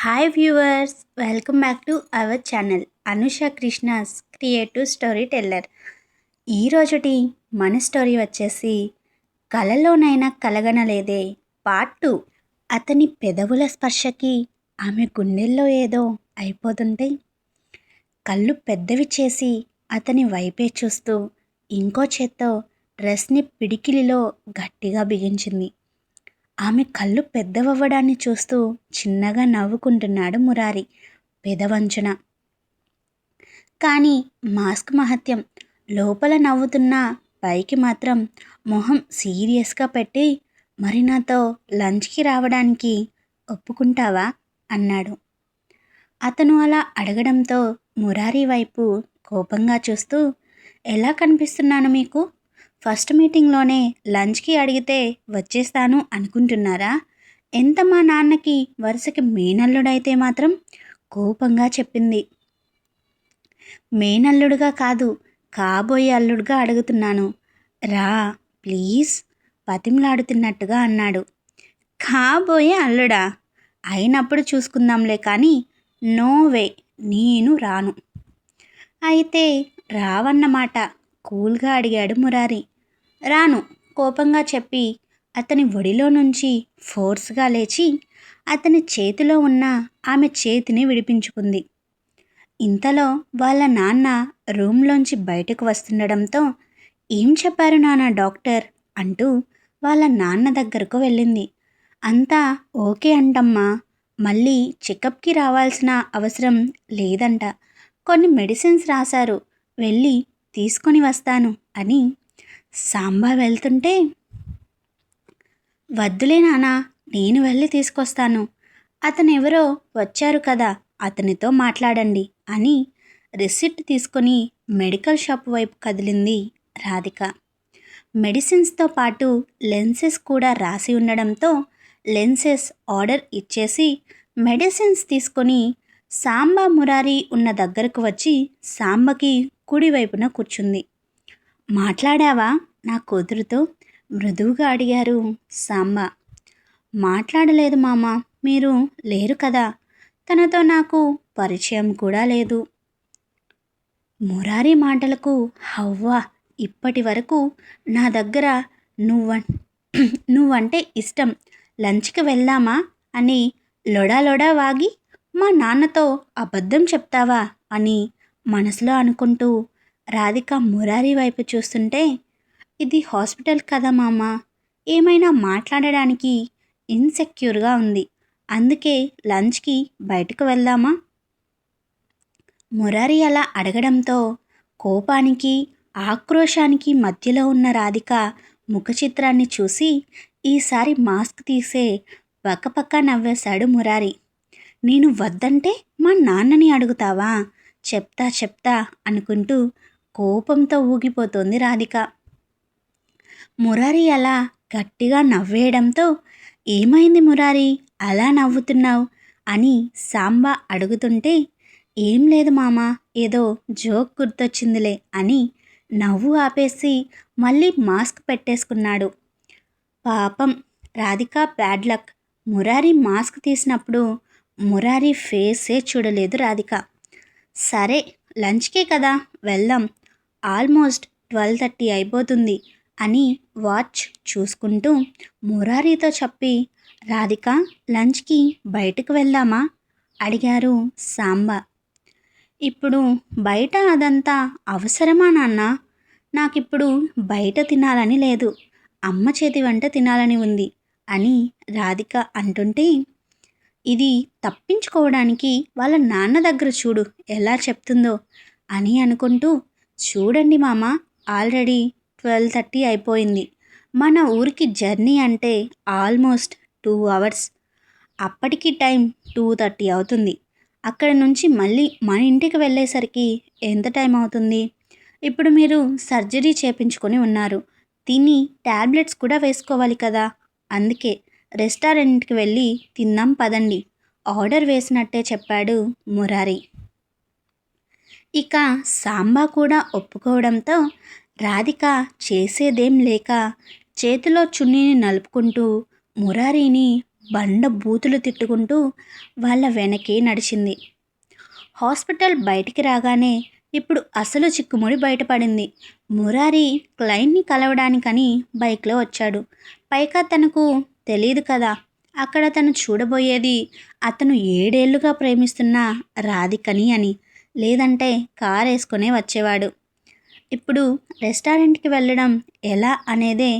Hi viewers welcome back to our channel Anusha Krishna's creative story teller ఈరోజుటి మన story వచ్చేసి కలలోనైనా కలగనలేదే. Part two అతని పెదవుల స్పర్శకి ఆమె గుండెల్లో ఏదో అయిపోతుంటే కళ్ళు పెద్దవి చేసి అతని వైపే చూస్తూ ఇంకో చేత్తో డ్రెస్ని పిడికిలిలో గట్టిగా బిగించింది. ఆమె కళ్ళు పెద్దవవ్వడాన్ని చూస్తూ చిన్నగా నవ్వుకుంటున్నాడు మురారి. పెదవంచున. కానీ మాస్క్ మహత్యం. లోపల నవ్వుతున్న పైకి మాత్రం మొహం సీరియస్గా పెట్టి మరి నాతో లంచ్కి రావడానికి ఒప్పుకుంటావా? అన్నాడు. అతను అలా అడగడంతో మురారి వైపు కోపంగా చూస్తూ ఎలా కనిపిస్తున్నాను మీకు? ఫస్ట్ మీటింగ్లోనే లంచ్కి అడిగితే వచ్చేస్తాను అనుకుంటున్నారా? ఎంత మా నాన్నకి వరుసకి మేనల్లుడైతే మాత్రం కోపంగా చెప్పింది. మేనల్లుడుగా కాదు కాబోయే అల్లుడుగా అడుగుతున్నాను. రా ప్లీజ్ పతిమలాడుతున్నట్టుగా అన్నాడు. కాబోయే అల్లుడా? అయినప్పుడు చూసుకుందాంలే కానీ నో వే నేను రాను. అయితే రావన్నమాట కూల్గా అడిగాడు మురారి. రాను కోపంగా చెప్పి అతని ఒడిలో నుంచి ఫోర్స్గా లేచి అతని చేతిలో ఉన్న ఆమె చేతిని విడిపించుకుంది. ఇంతలో వాళ్ళ నాన్న రూమ్లోంచి బయటకు వస్తుండడంతో ఏం చెప్పారు నాన్న డాక్టర్? అంటూ వాళ్ళ నాన్న దగ్గరకు వెళ్ళింది. అంతా ఓకే అంటమ్మా మళ్ళీ చెకప్కి రావాల్సిన అవసరం లేదంట. కొన్ని మెడిసిన్స్ రాశారు వెళ్ళి తీసుకొని వస్తాను అని సాంబా వెళ్తుంటే వద్దులే నానా నేను వెళ్ళి తీసుకొస్తాను. అతను ఎవరో వచ్చారు కదా అతనితో మాట్లాడండి అని రిసిప్ట్ తీసుకొని మెడికల్ షాప్ వైపు కదిలింది రాధిక. మెడిసిన్స్తో పాటు లెన్సెస్ కూడా రాసి ఉండడంతో లెన్సెస్ ఆర్డర్ ఇచ్చేసి మెడిసిన్స్ తీసుకొని సాంబా మురారి ఉన్న దగ్గరకు వచ్చి సాంబకి కుడివైపున కూర్చుంది. మాట్లాడావా? నా కూతురుతో? మృదువుగా అడిగారు సాంబ మాట్లాడలేదు మామ మీరు లేరు కదా. తనతో నాకు పరిచయం కూడా లేదు. మురారి మాటలకు హవ్వా ఇప్పటి వరకు నా దగ్గర నువ్వ నువ్వంటే ఇష్టం. లంచ్కి వెళ్దామా? అని లొడా లొడా వాగి మా నాన్నతో అబద్ధం చెప్తావా? అని మనసులో అనుకుంటూ రాధిక మురారి వైపు చూస్తుంటే ఇది హాస్పిటల్ కదా మామ? ఏమైనా మాట్లాడడానికి ఇన్సెక్యూర్గా ఉంది. అందుకే లంచ్కి బయటకు వెళ్దామా? మురారి అలా అడగడంతో కోపానికి ఆక్రోశానికి మధ్యలో ఉన్న రాధిక ముఖ చిత్రాన్ని చూసి ఈసారి మాస్క్ తీసే పక్కపక్క నవ్వేశాడు మురారి. నేను వద్దంటే మా నాన్నని అడుగుతావా? చెప్తా చెప్తా అనుకుంటూ కోపంతో ఊగిపోతోంది రాధిక. మురారి అలా గట్టిగా నవ్వేయడంతో ఏమైంది మురారి? అలా నవ్వుతున్నావు? అని సాంబా అడుగుతుంటే ఏం లేదు మామ ఏదో జోక్ గుర్తొచ్చిందిలే అని నవ్వు ఆపేసి మళ్ళీ మాస్క్ పెట్టేసుకున్నాడు. పాపం Radhika bad luck. Murari mask తీసినప్పుడు మురారి ఫేసే చూడలేదు రాధిక. సరే లంచ్కే కదా వెళ్దాం. ఆల్మోస్ట్ ట్వెల్వ్ థర్టీ అయిపోతుంది అని వాచ్ చూసుకుంటూ మురారితో చెప్పి రాధిక లంచ్కి బయటకు వెళ్దామా? అడిగారు సాంబ. ఇప్పుడు బయట అదంతా అవసరమా నాన్న? నాకిప్పుడు బయట తినాలని లేదు. అమ్మ చేతి వంట తినాలని ఉంది అని రాధిక అంటుంటే ఇది తప్పించుకోవడానికి వాళ్ళ నాన్న దగ్గర చూడు ఎలా చెప్తుందో అని అనుకుంటూ చూడండి మామ ఆల్రెడీ ట్వెల్వ్ థర్టీ అయిపోయింది. మన ఊరికి జర్నీ అంటే ఆల్మోస్ట్ టూ అవర్స్. అప్పటికి టైం టూ థర్టీ అవుతుంది. అక్కడ నుంచి మళ్ళీ మన ఇంటికి వెళ్ళేసరికి ఎంత టైం అవుతుంది? ఇప్పుడు మీరు సర్జరీ చేపించుకొని ఉన్నారు. తిని ట్యాబ్లెట్స్ కూడా వేసుకోవాలి కదా? అందుకే రెస్టారెంట్కి వెళ్ళి తిందాం పదండి. ఆర్డర్ వేసినట్టే చెప్పాడు మురారి. ఇక సాంబా కూడా ఒప్పుకోవడంతో రాధిక చేసేదేం లేక చేతిలో చున్నీని నలుపుకుంటూ మురారీని బండ బూతులు తిట్టుకుంటూ వాళ్ళ వెనకే నడిచింది. హాస్పిటల్ బయటికి రాగానే ఇప్పుడు అసలు చిక్కుముడి బయటపడింది. మురారి క్లయింట్ని కలవడానికని బైక్లో వచ్చాడు. పైగా తనకు తెలియదు కదా అక్కడ తను చూడబోయేది అతను ఏడేళ్ళుగా ప్రేమిస్తున్న రాధికని అని. లేదంటే కార్ వేసుకునే వచ్చేవాడు. ఇప్పుడు రెస్టారెంట్కి వెళ్ళడం ఎలా అనేదే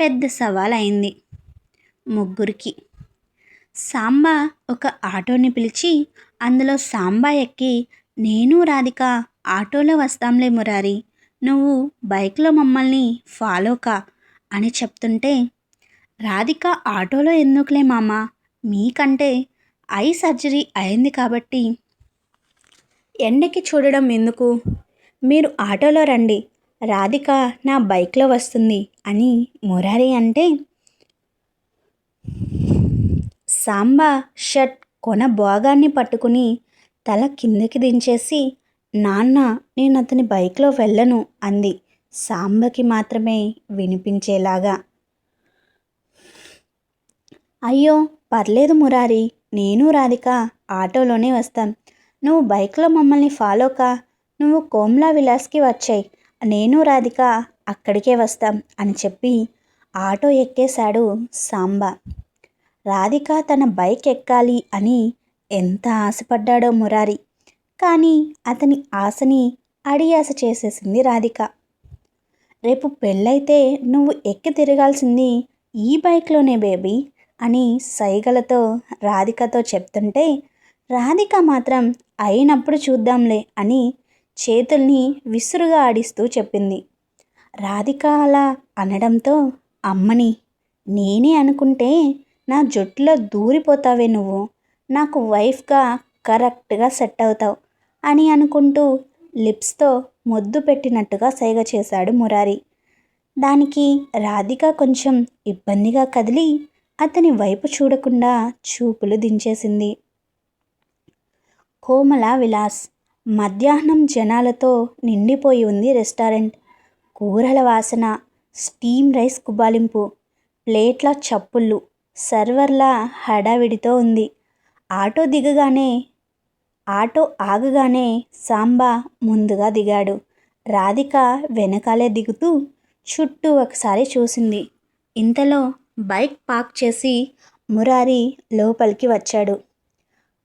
పెద్ద సవాల్ అయింది ముగ్గురికి. సాంబా ఒక ఆటోని పిలిచి అందులో సాంబా ఎక్కి నేను రాధిక ఆటోలో వస్తాంలే మురారి నువ్వు బైక్లో మమ్మల్ని ఫాలో కా అని చెప్తుంటే రాధిక ఆటోలో ఎందుకులే మామ మీకంటే ఐ సర్జరీ అయింది కాబట్టి ఎండకి చూడడం ఎందుకు? మీరు ఆటోలో రండి. రాధిక నా బైక్లో వస్తుంది అని మురారి అంటే సాంబా షర్ట్ కొన భోగాన్ని పట్టుకుని తల కిందకి దించేసి నాన్న నేను అతని బైక్లో వెళ్ళను అంది. సాంబకి మాత్రమే వినిపించేలాగా. అయ్యో పర్లేదు మురారి నేను రాధిక ఆటోలోనే వస్తాం. నువ్వు బైక్లో మమ్మల్ని ఫాలో కా. నువ్వు కోమ్లా విలాస్కి వచ్చాయి. నేను రాధిక అక్కడికే వస్తాం అని చెప్పి ఆటో ఎక్కేశాడు సాంబా. రాధిక తన బైక్ ఎక్కాలి అని ఎంత ఆశపడ్డాడో మురారి. కానీ అతని ఆశని అడియాస చేసేసింది రాధిక. రేపు పెళ్ళైతే నువ్వు ఎక్కి తిరగాల్సింది ఈ బైక్లోనే బేబీ అని సైగలతో రాధికతో చెప్తుంటే రాధిక మాత్రం అయినప్పుడు చూద్దాంలే అని చేతుల్ని విసురుగా ఆడిస్తూ చెప్పింది. రాధిక అలా అనడంతో అమ్మని నేనే అనుకుంటే నా జుట్టులో దూరిపోతావే నువ్వు నాకు వైఫ్గా కరెక్ట్గా సెట్ అవుతావు అని అనుకుంటూ లిప్స్తో ముద్దు పెట్టినట్టుగా సైగ చేశాడు మురారి. దానికి రాధిక కొంచెం ఇబ్బందిగా కదిలి అతని వైపు చూడకుండా చూపులు దించేసింది. కోమల విలాస్. మధ్యాహ్నం జనాలతో నిండిపోయి ఉంది రెస్టారెంట్. కూరల వాసన స్టీమ్ రైస్ కుబాలింపు ప్లేట్ల చప్పుళ్ళు సర్వర్ల హడావిడితో ఉంది. ఆటో దిగగానే ఆటో ఆగగానే సాంబా ముందుగా దిగాడు. రాధిక వెనకాలే దిగుతూ చుట్టూ ఒకసారి చూసింది. ఇంతలో బైక్ పార్క్ చేసి మురారి లోపలికి వచ్చాడు.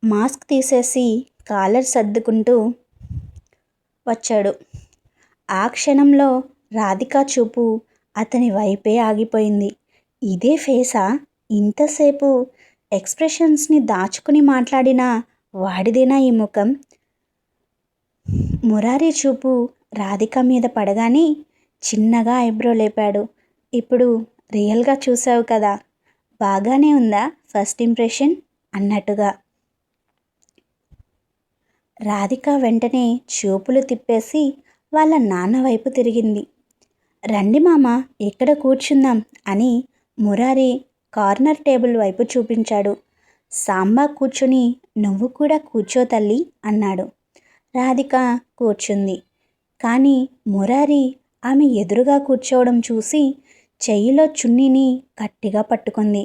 మాస్క్ తీసేసి కాలర్ సర్దుకుంటూ వచ్చాడు. ఆ క్షణంలో రాధిక చూపు అతని వైపే ఆగిపోయింది. ఇదే ఫేసా? ఇంతసేపు ఎక్స్ప్రెషన్స్ని దాచుకుని మాట్లాడిన వాడిదేనా ఈ ముఖం? మురారి చూపు రాధిక మీద పడగానే చిన్నగా ఐబ్రో లేపాడు. ఇప్పుడు రియల్గా చూసావు కదా బాగానే ఉందా ఫస్ట్ ఇంప్రెషన్? అన్నట్టుగా. రాధిక వెంటనే చూపులు తిప్పేసి వాళ్ళ నాన్న వైపు తిరిగింది. రండి మామ ఇక్కడ కూర్చుందాం అని మురారి కార్నర్ టేబుల్ వైపు చూపించాడు. సాంబా కూర్చుని నువ్వు కూడా కూర్చో తల్లి అన్నాడు. రాధిక కూర్చుంది. కానీ మురారి ఆమె ఎదురుగా కూర్చోవడం చూసి చెయ్యిలో చున్నీని గట్టిగా పట్టుకుంది.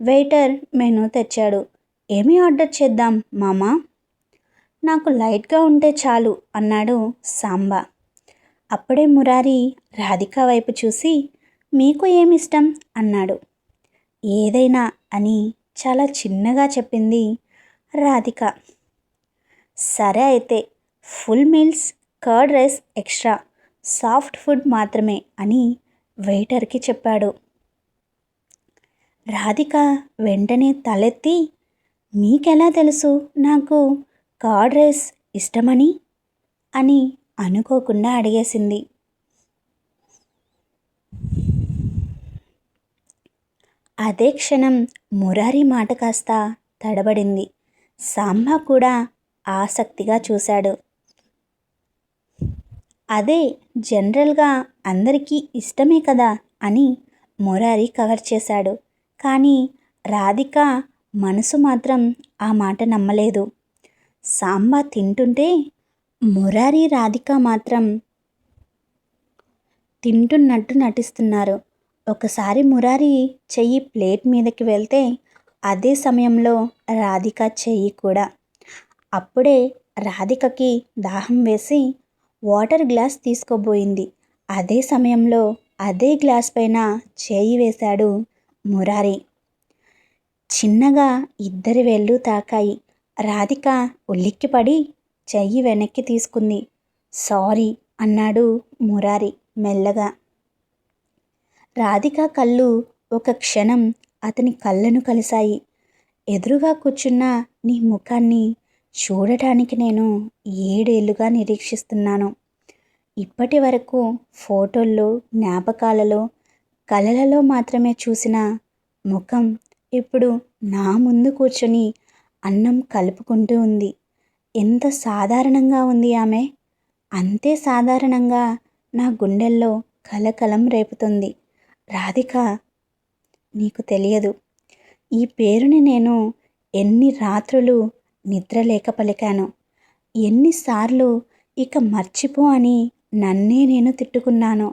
వెయిటర్ మెనూ తెచ్చాడు. ఏమి ఆర్డర్ చేద్దాం మామా? నాకు లైట్గా ఉంటే చాలు అన్నాడు సాంబా. అప్పుడే మురారి రాధిక వైపు చూసి మీకు ఏమిష్టం? అన్నాడు. ఏదైనా అని చాలా చిన్నగా చెప్పింది రాధిక. సరే అయితే full meals curd rice extra soft food మాత్రమే అని వెయిటర్కి చెప్పాడు. రాధిక వెంటనే తలెత్తి మీకెలా తెలుసు నాకు కర్డ్ రైస్ ఇష్టమని? అని అనుకోకుండా అడిగేసింది. అదే క్షణం మురారి మాట కాస్త తడబడింది. సాంబా కూడా ఆసక్తిగా చూశాడు. అదే జనరల్గా అందరికీ ఇష్టమే కదా అని మురారి కవర్ చేశాడు. కానీ రాధిక మనసు మాత్రం ఆ మాట నమ్మలేదు. సాంబా తింటుంటే మురారి రాధిక మాత్రం తింటున్నట్టు నటిస్తున్నారు. ఒకసారి మురారి చెయ్యి ప్లేట్ మీదకి వెళ్తే అదే సమయంలో రాధిక చెయ్యి కూడా. అప్పుడే రాధికకి దాహం వేసి వాటర్ గ్లాస్ తీసుకోబోయింది. అదే సమయంలో అదే గ్లాస్ పైన చేయి వేశాడు మురారి. చిన్నగా ఇద్దరి వేళ్ళు తాకాయి. రాధిక ఉలిక్కిపడి చెయ్యి వెనక్కి తీసుకుంది. సారీ అన్నాడు మురారి మెల్లగా. రాధిక కళ్ళు ఒక క్షణం అతని కళ్ళను కలిశాయి. ఎదురుగా కూర్చున్న నీ ముఖాన్ని చూడటానికి నేను ఏడేళ్ళుగా నిరీక్షిస్తున్నాను. ఇప్పటి వరకు ఫోటోల్లో జ్ఞాపకాలలో కళలలో మాత్రమే చూసిన ముఖం ఇప్పుడు నా ముందు కూర్చొని అన్నం కలుపుకుంటూ ఉంది. ఎంత సాధారణంగా ఉంది ఆమె? అంతే సాధారణంగా నా గుండెల్లో కలకలం రేపుతుంది. రాధిక నీకు తెలియదు. ఈ పేరుని నేను ఎన్ని రాత్రులు నిద్రలేక పలికాను. ఎన్నిసార్లు ఇక మర్చిపో అని నన్నే నేను తిట్టుకున్నాను.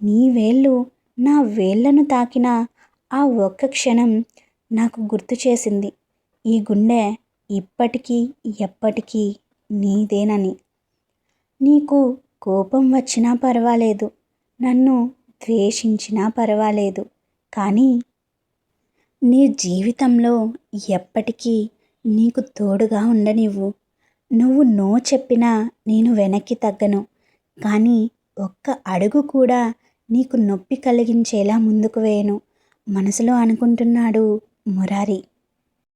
నీ వేళ్ళు నా వేళ్ళను తాకిన ఆ ఒక్క క్షణం నాకు గుర్తు చేసింది. ఈ గుండె ఇప్పటికీ ఎప్పటికీ నీదేనని. నీకు కోపం వచ్చినా పర్వాలేదు. నన్ను ద్వేషించినా పర్వాలేదు. కానీ నీ జీవితంలో ఎప్పటికీ నీకు తోడుగా ఉండనివ్వు. నువ్వు నో చెప్పినా నేను వెనక్కి తగ్గను. కానీ ఒక్క అడుగు కూడా నీకు నొప్పి కలిగించేలా ముందుకు వేయను. మనసులో అనుకుంటున్నాడు మురారి.